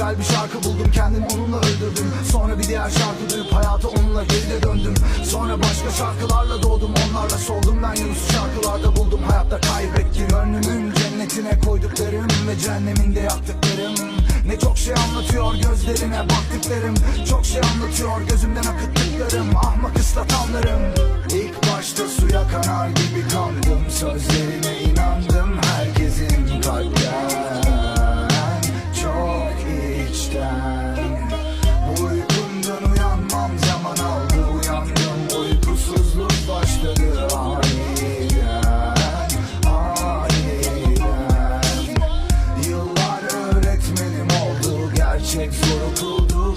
Güzel bir şarkı buldum kendim onunla öldürdüm. Sonra bir diğer şarkı duyup hayata onunla geri de döndüm. Sonra başka şarkılarla doğdum onlarla soldum. Ben Yunus'u şarkılarda buldum. Hayatta kaybettim. Gönlümün cennetine koyduklarım ve cehenneminde yaktıklarım. Ne çok şey anlatıyor gözlerine baktıklarım. Çok şey anlatıyor gözümden akıttıklarım. Ahmak ıslatanlarım. İlk başta suya kanar gibi kandım Sözlerine içten Uykumdan uyanmam zaman aldı Uyandım uykusuzluk başladı. Aniden Aniden Yıllar öğretmenim oldu Gerçek zor okuldu